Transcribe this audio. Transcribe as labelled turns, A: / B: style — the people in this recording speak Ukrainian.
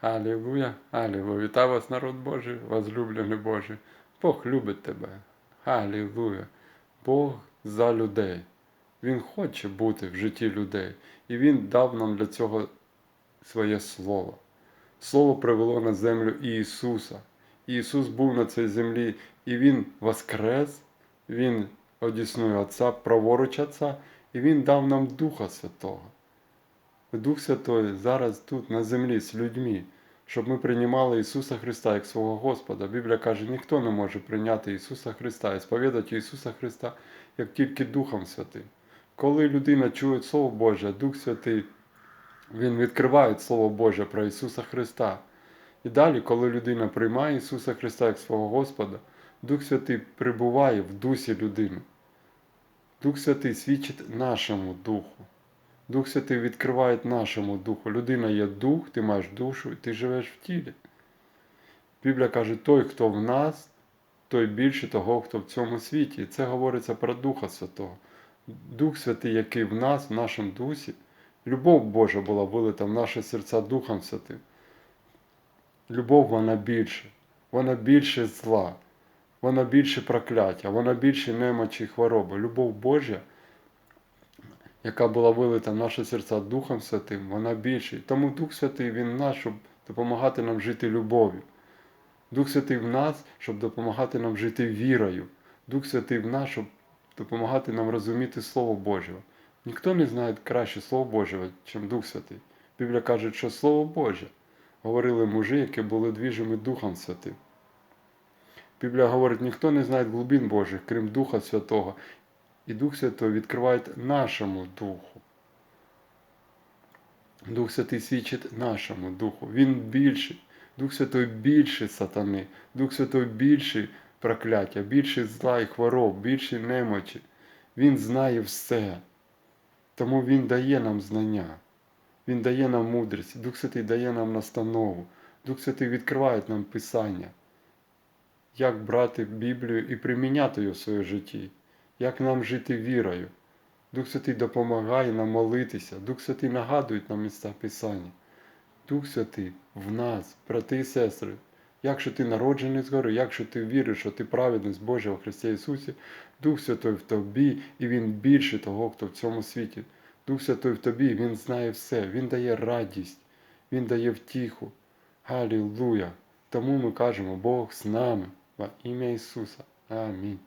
A: Алілуя, алілуя. Вітаю вас, народ Божий, возлюблений Божий. Бог любить тебе. Алілуя. Бог за людей. Він хоче бути в житті людей. І Він дав нам для цього своє Слово. Слово привело на землю Ісуса. Ісус був на цій землі, і Він воскрес, Він одіснує Отця, праворуч Отця, і Він дав нам Духа Святого. Дух Святой зараз тут, на землі, з людьми, щоб ми приймали Ісуса Христа як свого Господа. Біблія каже, ніхто не може прийняти Ісуса Христа і сповідати Ісуса Христа як тільки Духом Святим. Коли людина чує Слово Боже, Дух Святий, Він відкриває Слово Боже про Ісуса Христа. І далі, коли людина приймає Ісуса Христа як свого Господа, Дух Святий прибуває в дусі людини. Дух Святий свідчить нашому духу. Дух Святий відкриває нашому духу. Людина є дух, ти маєш душу, і ти живеш в тілі. Біблія каже, той, хто в нас, той більше того, хто в цьому світі. І це говориться про Духа Святого. Дух Святий, який в нас, в нашому дусі, любов Божа була вилита в наші серця Духом Святим. Любов вона більше, вона більше зла, вона більше прокляття, вона більше немочі і хвороби. Любов Божа яка була вилита в наші серця Духом Святим, вона більша. Тому Дух Святий Він в нас, щоб допомагати нам жити любов'ю. Дух Святий в нас, щоб допомагати нам жити вірою. Дух Святий в нас, щоб допомагати нам розуміти Слово Боже. Ніхто не знає краще Слово Боже, ніж Дух Святий. Біблія каже, що Слово Боже говорили мужі, які були двіжими Духом Святим. Біблія говорить, ніхто не знає глибин Божих, крім Духа Святого, і Дух Святой відкриває нашому Духу. Дух Святий свідчить нашому Духу. Він більший. Дух Святой більший сатани, Дух Святой більший прокляття, більший зла і хвороб, більший немочі. Він знає все. Тому Він дає нам знання. Він дає нам мудрість. Дух Святий дає нам настанову. Дух Святий відкриває нам Писання. Як брати Біблію і приміняти її в своєму житті як нам жити вірою. Дух Святий допомагає нам молитися, Дух Святий нагадує нам місця Писання. Дух Святий в нас, брати і сестри, якщо ти народжений згори, якщо ти віриш, що ти праведність Божа у Христі Ісусі, Дух Святой в тобі, і Він більше того, хто в цьому світі. Дух Святой в тобі, Він знає все, Він дає радість, Він дає втіху. Галілуя! Тому ми кажемо, Бог з нами, во ім'я Ісуса. Амінь.